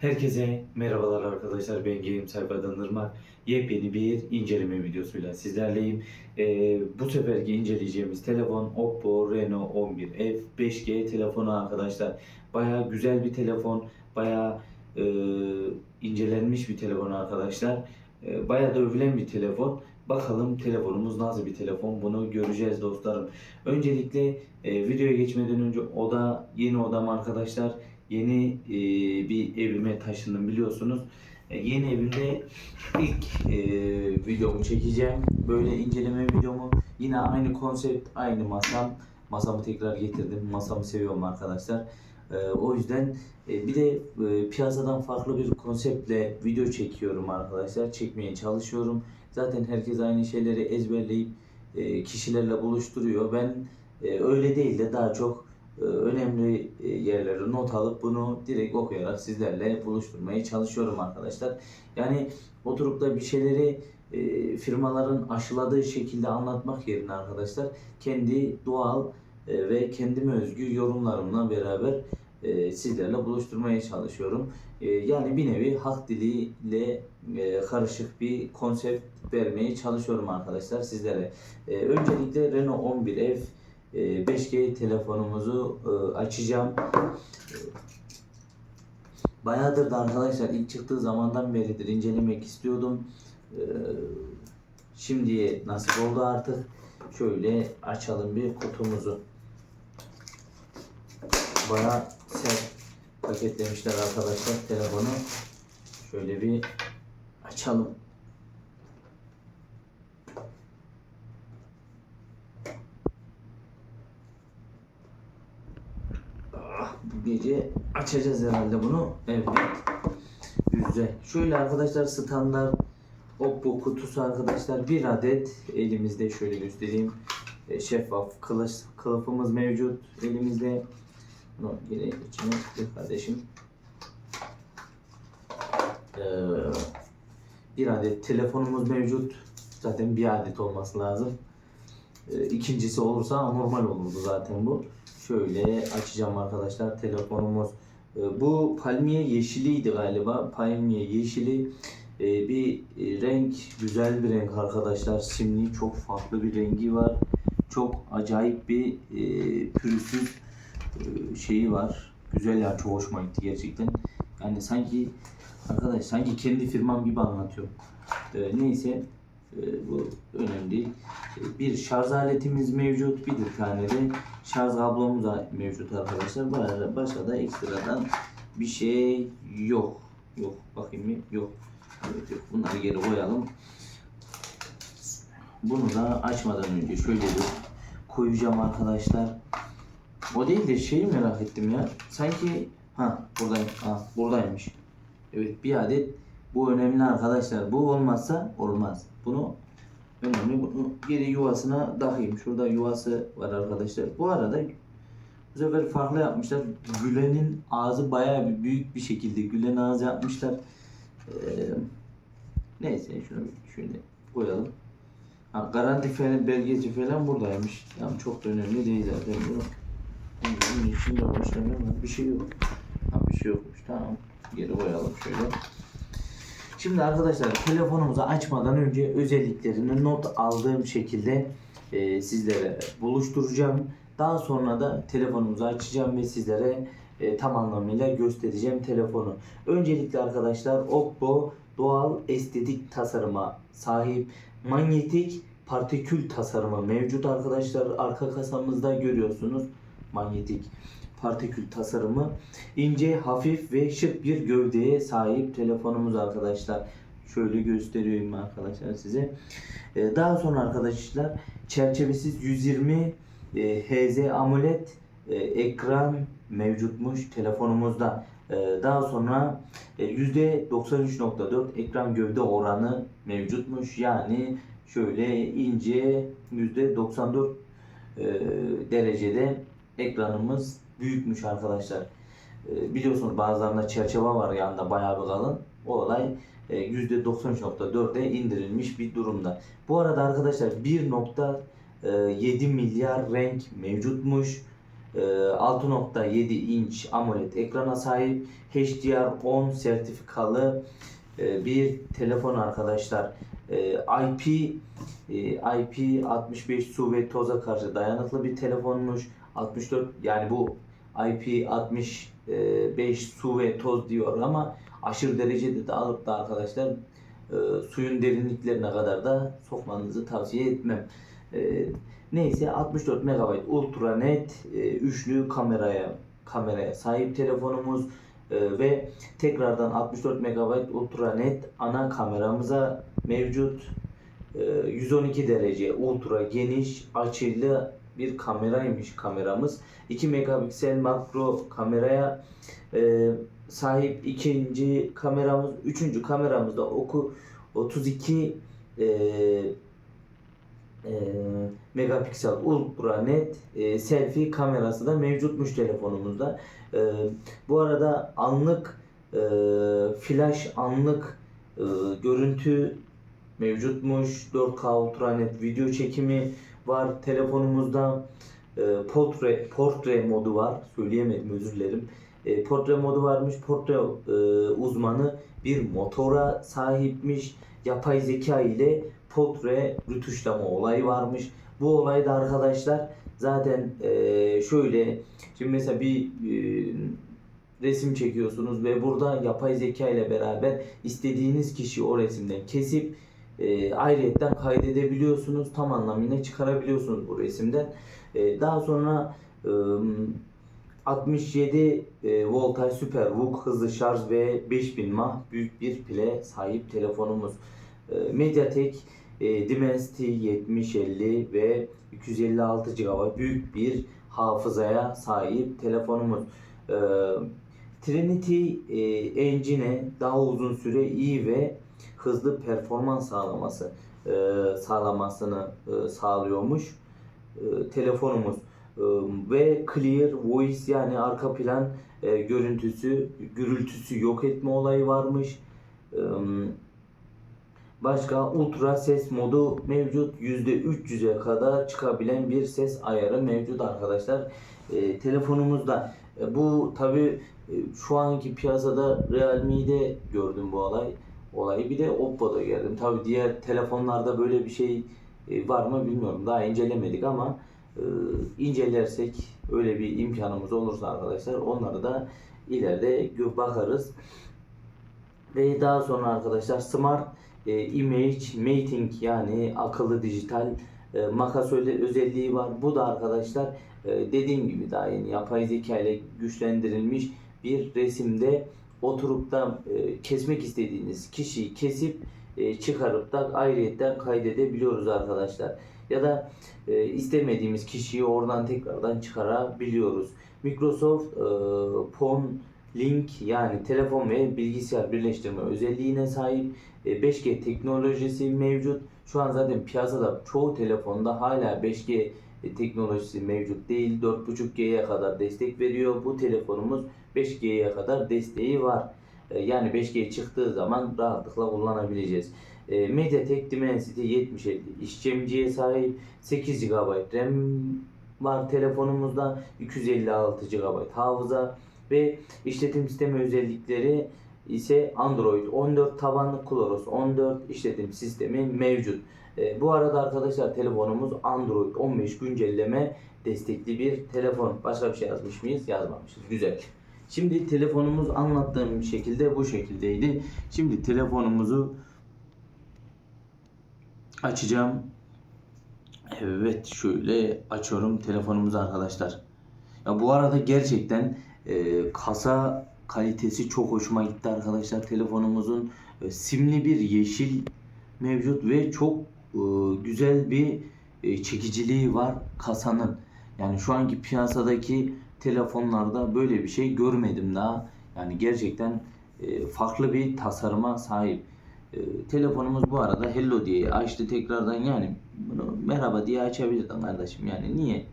Herkese merhabalar arkadaşlar ben Game Sayfadan Irmak. Yepyeni bir inceleme videosuyla sizlerleyim. Ee, bu seferki inceleyeceğimiz telefon Oppo Reno 11F 5G telefonu arkadaşlar. Baya güzel bir telefon. Baya e, incelenmiş bir telefon arkadaşlar. E, Baya da övülen bir telefon. Bakalım telefonumuz nasıl bir telefon bunu göreceğiz dostlarım. Öncelikle e, videoya geçmeden önce oda yeni odam arkadaşlar. Yeni e, bir evime taşındım biliyorsunuz. E, yeni evimde ilk e, videomu çekeceğim. Böyle inceleme videomu. Yine aynı konsept, aynı masam. Masamı tekrar getirdim. Masamı seviyorum arkadaşlar. E, o yüzden e, bir de e, piyasadan farklı bir konseptle video çekiyorum arkadaşlar. Çekmeye çalışıyorum. Zaten herkes aynı şeyleri ezberleyip e, kişilerle buluşturuyor. Ben e, öyle değil de daha çok önemli e, yerleri not alıp bunu direkt okuyarak sizlerle buluşturmaya çalışıyorum arkadaşlar. Yani oturup da bir şeyleri e, firmaların aşıladığı şekilde anlatmak yerine arkadaşlar kendi doğal e, ve kendime özgü yorumlarımla beraber sizlerle buluşturmaya çalışıyorum. Yani bir nevi halk diliyle karışık bir konsept vermeye çalışıyorum arkadaşlar sizlere. Öncelikle Renault 11F e, 5G telefonumuzu e, açacağım. Bayağıdır da arkadaşlar ilk çıktığı zamandan beridir incelemek istiyordum. E, Şimdiye nasip oldu artık. Şöyle açalım bir kutumuzu. Bayağı sert paketlemişler arkadaşlar telefonu. Şöyle bir açalım. Gece açacağız herhalde bunu. Evet. Güzel. Şöyle arkadaşlar standart Oppo kutusu arkadaşlar bir adet elimizde şöyle göstereyim. E, şeffaf kılıç, kılıfımız mevcut elimizde. Bunu yine içine kardeşim. Ee, bir adet telefonumuz mevcut. Zaten bir adet olması lazım. Ee, ikincisi olursa normal olurdu zaten bu. Şöyle açacağım arkadaşlar telefonumuz. Ee, bu palmiye yeşiliydi galiba. Palmiye yeşili Ee, bir e, renk güzel bir renk arkadaşlar. Simli çok farklı bir rengi var. Çok acayip bir e, pürüzsüz e, şeyi var. Güzel ya çok hoşuma gitti gerçekten. Yani sanki arkadaş sanki kendi firmam gibi anlatıyorum. Ee, neyse bu önemli değil. E, bir şarj aletimiz mevcut. Bir tane de şarj kablomuz da mevcut arkadaşlar. Başka da ekstradan bir şey yok. Yok. Bakayım mı? Yok. Evet yok. Bunları geri koyalım. Bunu da açmadan önce şöyle bir koyacağım arkadaşlar. O değil de şeyi merak ettim ya. Sanki ha buradayım. Ha buradaymış. Evet bir adet bu önemli arkadaşlar. Bu olmazsa olmaz. Bunu önemli. Bunu geri yuvasına takayım. Şurada yuvası var arkadaşlar. Bu arada bu sefer farklı yapmışlar. Gülen'in ağzı bayağı bir büyük bir şekilde Gülen ağzı yapmışlar. Ee, neyse şunu şöyle koyalım. Ha, garanti falan belgesi falan buradaymış. Yani çok da önemli değil zaten bu. Bunun içinde olmuş bir şey yok. Ha, bir şey yokmuş tamam. Geri koyalım şöyle. Şimdi arkadaşlar telefonumuzu açmadan önce özelliklerini not aldığım şekilde e, sizlere buluşturacağım. Daha sonra da telefonumuzu açacağım ve sizlere e, tam anlamıyla göstereceğim telefonu. Öncelikle arkadaşlar Oppo doğal estetik tasarıma sahip manyetik partikül tasarımı mevcut arkadaşlar. Arka kasamızda görüyorsunuz manyetik partikül tasarımı. ince, hafif ve şık bir gövdeye sahip telefonumuz arkadaşlar. Şöyle gösteriyorum arkadaşlar size. Ee, daha sonra arkadaşlar çerçevesiz 120 e, Hz AMOLED e, ekran mevcutmuş telefonumuzda. Ee, daha sonra e, %93.4 ekran gövde oranı mevcutmuş. Yani şöyle ince %94 e, derecede ekranımız büyükmüş arkadaşlar. E, biliyorsunuz bazılarında çerçeve var yanında bayağı bir kalın. O olay e, %93.4'e indirilmiş bir durumda. Bu arada arkadaşlar 1.7 milyar renk mevcutmuş. e, 6.7 inç AMOLED ekrana sahip HDR10 sertifikalı e, bir telefon arkadaşlar. E, IP e, IP65 su ve toza karşı dayanıklı bir telefonmuş. 64 yani bu IP65 su ve toz diyor ama aşırı derecede de alıp da arkadaşlar e, suyun derinliklerine kadar da sokmanızı tavsiye etmem. E, neyse 64 MB ultra net e, üçlü kameraya kameraya sahip telefonumuz e, ve tekrardan 64 MB ultra net ana kameramıza mevcut. E, 112 derece ultra geniş açılı bir kameraymış kameramız. 2 megapiksel makro kameraya e, sahip ikinci kameramız, üçüncü kameramızda oku 32 e, e, megapiksel ultra net e, selfie kamerası da mevcutmuş telefonumuzda. E, bu arada anlık e, flash anlık e, görüntü mevcutmuş. 4K ultra net video çekimi var telefonumuzda. E, portre portre modu var. Söyleyemedim özür dilerim. E, portre modu varmış. Portre e, uzmanı bir motora sahipmiş. Yapay zeka ile portre rütuşlama olayı varmış. Bu olayda arkadaşlar zaten e, şöyle şimdi mesela bir e, resim çekiyorsunuz ve burada yapay zeka ile beraber istediğiniz kişi o resimden kesip e, ayrıyetten kaydedebiliyorsunuz. Tam anlamıyla çıkarabiliyorsunuz bu resimden. E, daha sonra e, 67 e, voltaj süper VOOC hızlı şarj ve 5000 mAh büyük bir pile sahip telefonumuz. E, Mediatek e, Dimensity 7050 ve 256 GB büyük bir hafızaya sahip telefonumuz. E, Trinity e, Engine daha uzun süre iyi ve hızlı performans sağlaması e, sağlamasını e, sağlıyormuş e, telefonumuz E, ve clear voice yani arka plan e, görüntüsü gürültüsü yok etme olayı varmış. E, Başka ultra ses modu mevcut. %300'e kadar çıkabilen bir ses ayarı mevcut arkadaşlar. E, telefonumuzda. E, bu tabi şu anki piyasada Realme'de gördüm bu olay olayı. Bir de Oppo'da geldim. Tabi diğer telefonlarda böyle bir şey e, var mı bilmiyorum. Daha incelemedik ama e, incelersek öyle bir imkanımız olursa arkadaşlar onları da ileride bakarız. Ve daha sonra arkadaşlar Smart e, Image Mating yani akıllı dijital e, makas özelliği var. Bu da arkadaşlar e, dediğim gibi daha yeni yapay zeka ile güçlendirilmiş bir resimde oturup da e, kesmek istediğiniz kişiyi kesip e, çıkarıp da ayrıyetten kaydedebiliyoruz arkadaşlar. Ya da e, istemediğimiz kişiyi oradan tekrardan çıkarabiliyoruz. Microsoft e, Phone Link yani telefon ve bilgisayar birleştirme özelliğine sahip e, 5G teknolojisi mevcut. Şu an zaten piyasada çoğu telefonda hala 5G teknolojisi mevcut değil. 4.5G'ye kadar destek veriyor. Bu telefonumuz 5G'ye kadar desteği var. E, Yani 5G çıktığı zaman rahatlıkla kullanabileceğiz. E, MediaTek Dimensity 7050 işlemciye sahip 8 GB RAM var telefonumuzda 256 GB hafıza ve işletim sistemi özellikleri ise Android 14 tabanlı Cloros 14 işletim sistemi mevcut. E, bu arada arkadaşlar telefonumuz Android 15 güncelleme destekli bir telefon. Başka bir şey yazmış mıyız? Yazmamışız. Güzel. Şimdi telefonumuz anlattığım şekilde bu şekildeydi. Şimdi telefonumuzu açacağım. Evet şöyle açıyorum telefonumuzu arkadaşlar. Ya bu arada gerçekten e, kasa kalitesi çok hoşuma gitti arkadaşlar. Telefonumuzun e, simli bir yeşil mevcut ve çok e, güzel bir e, çekiciliği var kasanın. Yani şu anki piyasadaki telefonlarda böyle bir şey görmedim daha. Yani gerçekten e, farklı bir tasarıma sahip. E, telefonumuz bu arada hello diye açtı tekrardan yani bunu merhaba diye açabilirdin kardeşim yani niye?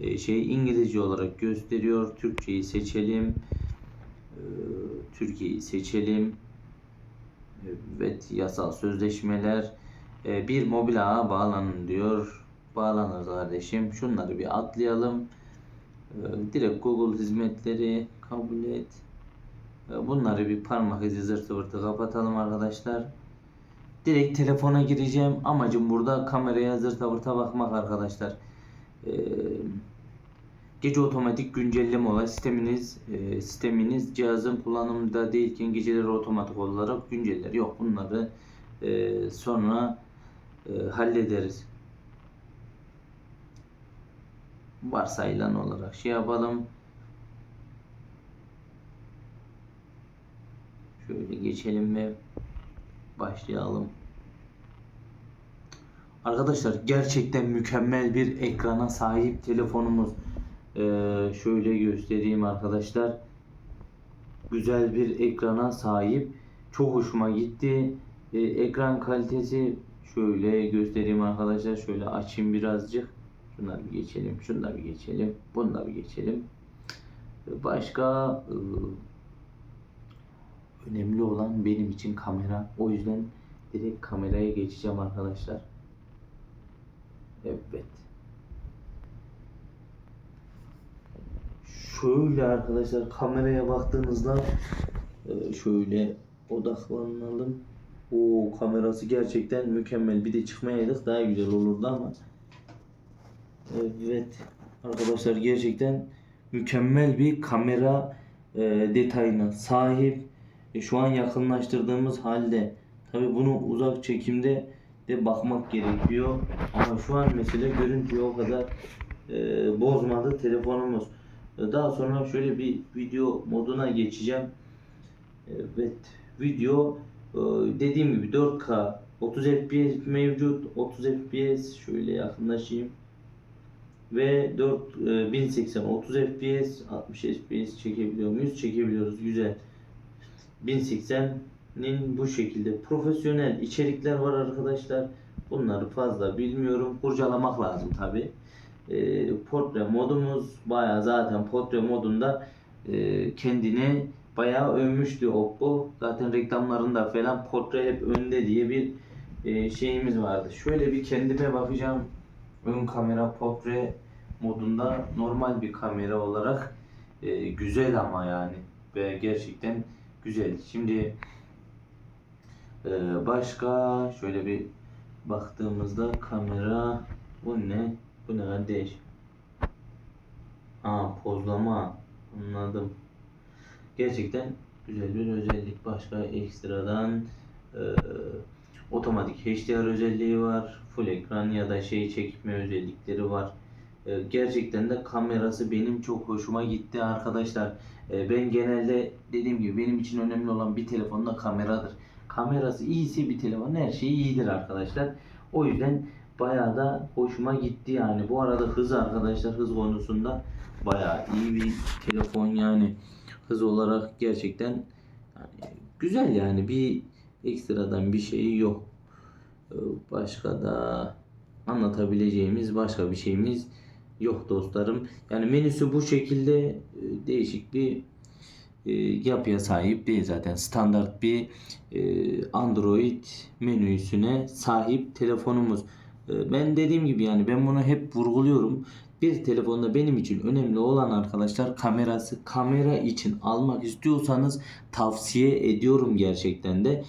E, şey İngilizce olarak gösteriyor. Türkçeyi seçelim. E, Türkiye'yi seçelim. Evet yasal sözleşmeler. E, bir mobil ağa bağlanın diyor. Bağlanır kardeşim. Şunları bir atlayalım. Ee, direkt Google hizmetleri kabul et. Ee, bunları bir parmak izi zırtı pırtı kapatalım arkadaşlar. Direkt telefona gireceğim. Amacım burada kameraya zırta pırta bakmak arkadaşlar. Ee, gece otomatik güncelleme olan sisteminiz e, sisteminiz cihazın kullanımda değilken geceleri otomatik olarak günceller. Yok bunları e, sonra e, hallederiz. Varsayılan olarak şey yapalım. Şöyle geçelim ve başlayalım. Arkadaşlar gerçekten mükemmel bir ekrana sahip telefonumuz. Ee, şöyle göstereyim arkadaşlar. Güzel bir ekrana sahip. Çok hoşuma gitti. Ee, ekran kalitesi şöyle göstereyim arkadaşlar. Şöyle açayım birazcık. Şunları bir geçelim. Şunları bir geçelim. Bunu da bir geçelim. Ee, Başka e, önemli olan benim için kamera. O yüzden direkt kameraya geçeceğim arkadaşlar. Evet. Şöyle arkadaşlar kameraya baktığınızda e, şöyle odaklanalım. O kamerası gerçekten mükemmel. Bir de çıkmayaydık daha güzel olurdu ama. Evet arkadaşlar gerçekten mükemmel bir kamera e, detayına sahip. E, şu an yakınlaştırdığımız halde tabi bunu uzak çekimde de bakmak gerekiyor. Ama şu an mesela görüntüyü o kadar e, bozmadı telefonumuz. Daha sonra şöyle bir video moduna geçeceğim. Evet video dediğim gibi 4K 30 FPS mevcut 30 FPS şöyle yakınlaşayım ve 4 e, 1080 30 FPS 60 FPS çekebiliyor muyuz? Çekebiliyoruz güzel. 1080'nin bu şekilde profesyonel içerikler var arkadaşlar. Bunları fazla bilmiyorum. Kurcalamak lazım tabi. E, portre modumuz bayağı zaten portre modunda e, kendini bayağı övmüştü Oppo. Zaten reklamlarında falan portre hep önde diye bir e, şeyimiz vardı. Şöyle bir kendime bakacağım. Ön kamera portre modunda normal bir kamera olarak e, güzel ama yani ve gerçekten güzel. Şimdi e, başka şöyle bir baktığımızda kamera bu ne? Bu ne kardeş? Aa pozlama anladım. Gerçekten güzel bir özellik. Başka ekstradan e, otomatik HDR özelliği var. Full ekran ya da şey çekme özellikleri var. E, gerçekten de kamerası benim çok hoşuma gitti arkadaşlar. E, ben genelde dediğim gibi benim için önemli olan bir telefonun da kameradır. Kamerası iyiyse bir telefonun her şeyi iyidir arkadaşlar. O yüzden bayağı da hoşuma gitti yani. Bu arada hız arkadaşlar hız konusunda bayağı iyi bir telefon yani. Hız olarak gerçekten güzel yani bir ekstradan bir şeyi yok. Ee, Başka da anlatabileceğimiz başka bir şeyimiz yok dostlarım. Yani menüsü bu şekilde e, değişik bir e, yapıya sahip değil zaten. Standart bir e, Android menüsüne sahip telefonumuz. Ben dediğim gibi yani ben bunu hep vurguluyorum. Bir telefonda benim için önemli olan arkadaşlar kamerası. Kamera için almak istiyorsanız tavsiye ediyorum gerçekten de.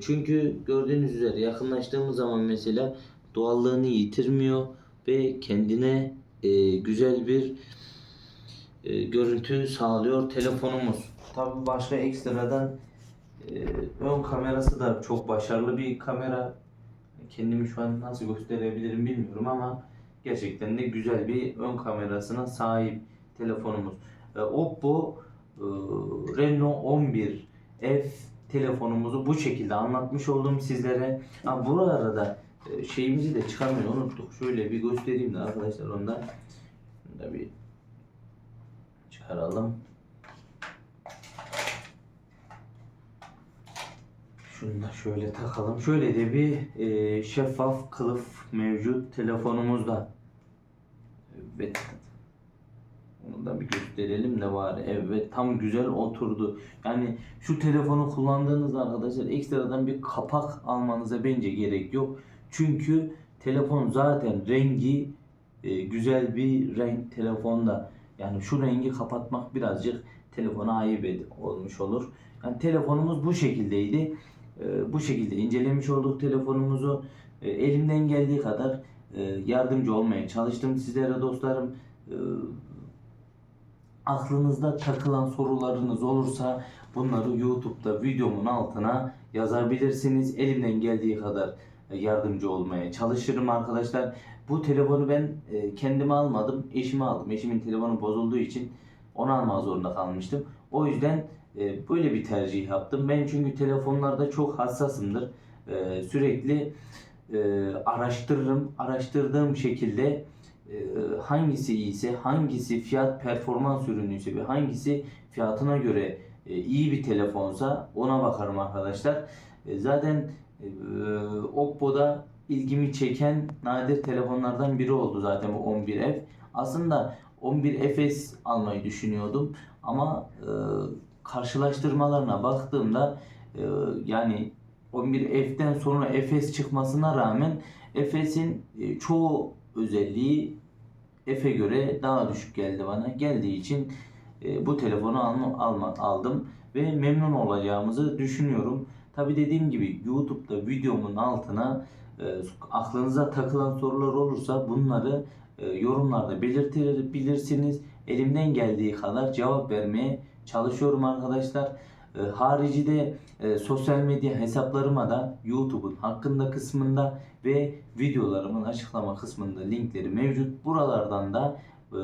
Çünkü gördüğünüz üzere yakınlaştığımız zaman mesela doğallığını yitirmiyor ve kendine e, güzel bir e, görüntü sağlıyor telefonumuz. Tabi başka ekstradan e, ön kamerası da çok başarılı bir kamera. Kendimi şu an nasıl gösterebilirim bilmiyorum ama gerçekten de güzel bir ön kamerasına sahip telefonumuz. E, Oppo e, Reno 11 F telefonumuzu bu şekilde anlatmış oldum sizlere. Ha, bu arada şeyimizi de çıkarmayı unuttuk. Şöyle bir göstereyim de arkadaşlar ondan. Bunu da bir çıkaralım. Şunu da şöyle takalım. Şöyle de bir e, şeffaf kılıf mevcut telefonumuzda. Evet. Onu da bir gösterelim de var. Evet tam güzel oturdu. Yani şu telefonu kullandığınız arkadaşlar ekstradan bir kapak almanıza bence gerek yok. Çünkü telefon zaten rengi e, güzel bir renk telefonda. Yani şu rengi kapatmak birazcık telefona ayıp olmuş olur. Yani telefonumuz bu şekildeydi. Ee, bu şekilde incelemiş olduk telefonumuzu. Ee, elimden geldiği kadar e, yardımcı olmaya çalıştım sizlere dostlarım. Ee, aklınızda takılan sorularınız olursa bunları YouTube'da videomun altına yazabilirsiniz. Elimden geldiği kadar e, yardımcı olmaya çalışırım arkadaşlar. Bu telefonu ben e, kendime almadım, eşime aldım. Eşimin telefonu bozulduğu için onu almak zorunda kalmıştım. O yüzden e, böyle bir tercih yaptım. Ben çünkü telefonlarda çok hassasımdır. E, sürekli araştırırım. Araştırdığım şekilde hangisi iyiyse, hangisi fiyat performans ürünüyse ve hangisi fiyatına göre iyi bir telefonsa ona bakarım arkadaşlar. Zaten Oppo'da ilgimi çeken nadir telefonlardan biri oldu zaten bu 11F. Aslında 11FS almayı düşünüyordum ama e, karşılaştırmalarına baktığımda e, yani 11F'den sonra FS çıkmasına rağmen FS'in e, çoğu özelliği F'e göre daha düşük geldi bana. Geldiği için e, bu telefonu alma, alma, aldım ve memnun olacağımızı düşünüyorum. Tabi dediğim gibi YouTube'da videomun altına e, aklınıza takılan sorular olursa bunları e, yorumlarda belirtebilirsiniz. Elimden geldiği kadar cevap vermeye çalışıyorum arkadaşlar. E, haricinde e, sosyal medya hesaplarıma da YouTube'un hakkında kısmında ve videolarımın açıklama kısmında linkleri mevcut. Buralardan da e,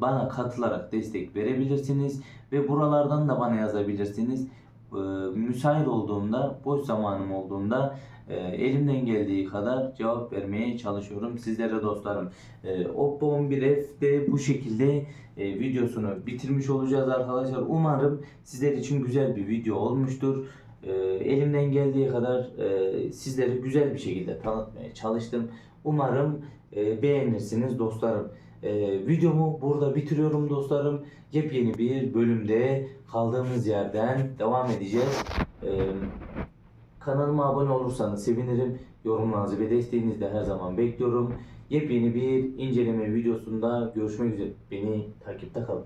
bana katılarak destek verebilirsiniz ve buralardan da bana yazabilirsiniz. E, müsait olduğumda, boş zamanım olduğunda e, elimden geldiği kadar cevap vermeye çalışıyorum sizlere dostlarım. E, Oppo 11F de bu şekilde videosunu bitirmiş olacağız arkadaşlar. Umarım sizler için güzel bir video olmuştur. Elimden geldiği kadar sizleri güzel bir şekilde tanıtmaya çalıştım. Umarım beğenirsiniz dostlarım. E, videomu burada bitiriyorum dostlarım. Yepyeni bir bölümde kaldığımız yerden devam edeceğiz. E, kanalıma abone olursanız sevinirim. Yorumlarınızı ve desteğinizi de her zaman bekliyorum. Yepyeni bir inceleme videosunda görüşmek üzere. Beni takipte kalın.